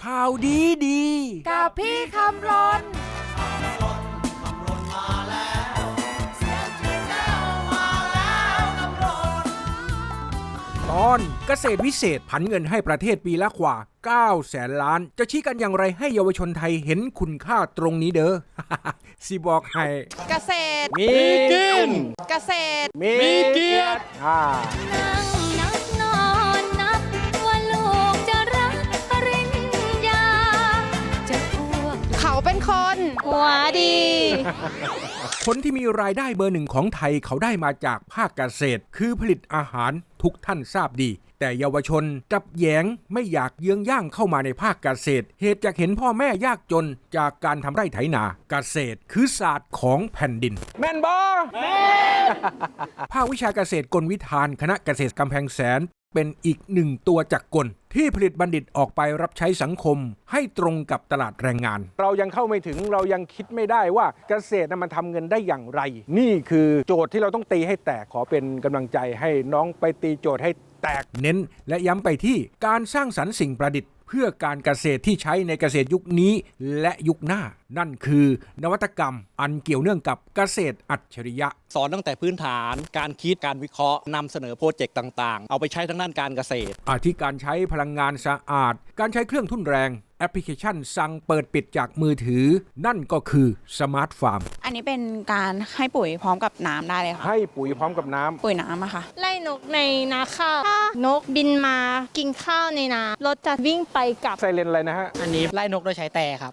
ข่าวดีดี กับพี่คำรนตอนเกษตรวิเศษผันเงินให้ประเทศปีละกว่า 9 แสนล้าน จะชี้กันอย่างไรให้เยาวชนไทยเห็นคุณค่าตรงนี้เด้อ สิบอกให้ เกษตร มีกิน เกษตร มีเกียรติ วดี คนที่มีรายได้เบอร์หนึ่งของไทยเขาได้มาจากภาคเกษตร คือผลิตอาหารทุกท่านทราบดี แต่เยาวชนกลับแยงไม่อยากเยื้องย่างเข้ามาในภาคเกษตร เหตุจากเห็นพ่อแม่ยากจนจากการทำไร่ไถนาเกษตร คือศาสตร์ของแผ่นดิน แม่นบอภาควิชาเกษตรกลวิธานคณะเกษตรกำแพงแสนเป็นอีกหนึ่งตัวจักรกล ที่ผลิตบัณฑิตออกไปรับใช้สังคม ให้ตรงกับตลาดแรงงาน เรายังเข้าไม่ถึงเรายังคิดไม่ได้ว่าเกษตรน่ะมันทำเงินได้อย่างไร นี่คือโจทย์ที่เราต้องตีให้แตกขอเป็นกำลังใจให้น้องไปตีโจทย์ให้แตกเน้น และย้ำไปที่การสร้างสรรค์สิ่งประดิษฐ์ เพื่อการเกษตรที่ใช้ในเกษตรยุคนี้และยุคหน้า นั่นคือนวัตกรรม อันเกี่ยวเนื่องกับเกษตรอัจฉริยะ สอนตั้งแต่พื้นฐาน การคิดการวิเคราะห์นำเสนอโปรเจกต์ต่างๆ เอาไปใช้ทั้งด้านการเกษตร อาทิการใช้พลังงานสะอาด การใช้เครื่องทุ่นแรงแอปพลิเคชันสั่งเปิดปิดจากมือถือ นั่นก็คือสมาร์ทฟาร์ม อันนี้เป็นการให้ปุ๋ยพร้อมกับน้ำได้เลยค่ะ ให้ปุ๋ยพร้อมกับน้ำปุ๋ยน้ำอะค่ะ ไล่นกในนาข้าวถ้านกบินมากินข้าวในนารถจะวิ่งไปกลับไซเรนอะไรนะฮะ อันนี้ไล่นกโดยใช้แต่ครับ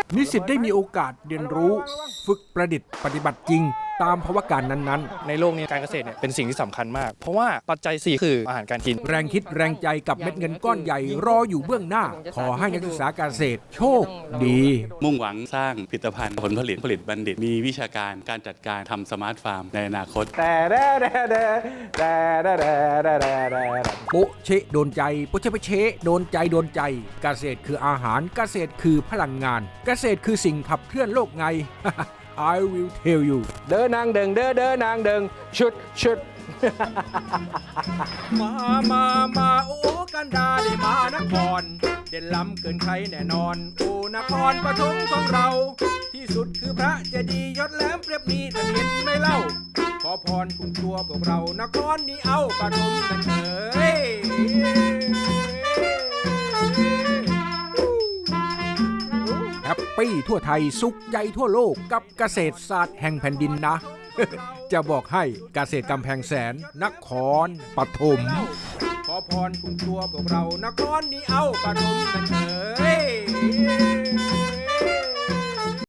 นิสิตได้มีโอกาสเรียนรู้ ฝึกประดิษฐ์ปฏิบัติจริง ตามภาวะการนั้นๆ ในโลกนี้การเกษตรเนี่ยเป็นสิ่งที่สำคัญมาก เพราะว่าปัจจัย 4 คืออาหารการกิน แรงคิดแรงใจกับเม็ดเงินก้อนใหญ่รออยู่เบื้องหน้า ขอให้นักศึกษาการเกษตรโชคดี มุ่งหวังสร้างผลิตภัณฑ์ผลผลิตผลิตบัณฑิต มีวิชาการการจัดการทำสมาร์ทฟาร์มในอนาคต แต่แด่แด่แด่แด่แด่แด่โปะเชะโดนใจโปะเชะปเชะโดนใจโดนใจ เกษตรคืออาหารเกษตรคือพลังงาน เกษตรคือสิ่งขับเคลื่อนโลกไง I will tell you เดินนางเดิงเด้อเด้อนางเดิงชุดชุดมามามาโอ้กันดาได้มานคร เด่นล้ำเกินใครแน่นอนโอ้นครปฐมของเรา ที่สุดคือพระเจดีย์ยศแหลมเปรียบนี้ท่านเห็นไหม่เล่า ขอพรคุ้มตัวพวกเรานครนี้เอาปฐมกันเฮปปี้ทั่วไทยสุขใจทั่วโลกกับเกษตรศาสตร์แห่งแผ่นดินนะ จะบอกให้เกษตรกำแพงแสนนครปฐมขอพรคุ้มตัวพวกเรานครนี้เอาปฐมกันเถอ